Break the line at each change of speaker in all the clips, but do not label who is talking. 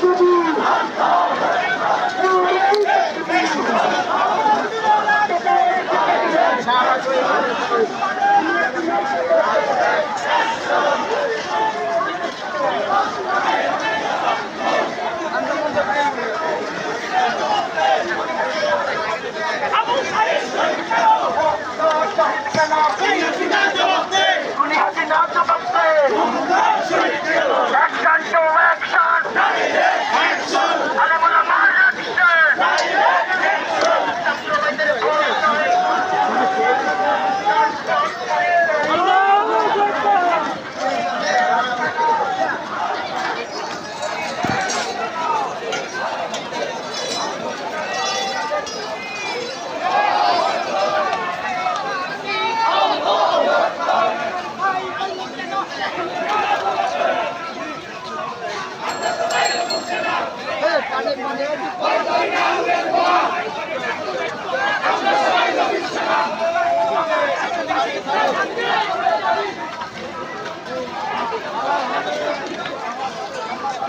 খুনি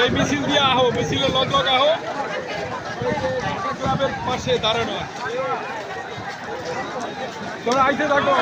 এই মিছিল দিয়ে আহো মিছিলের লগ আহো ক্লাবের পাশে দাঁড়ানো। তোমরা আইতে থাকো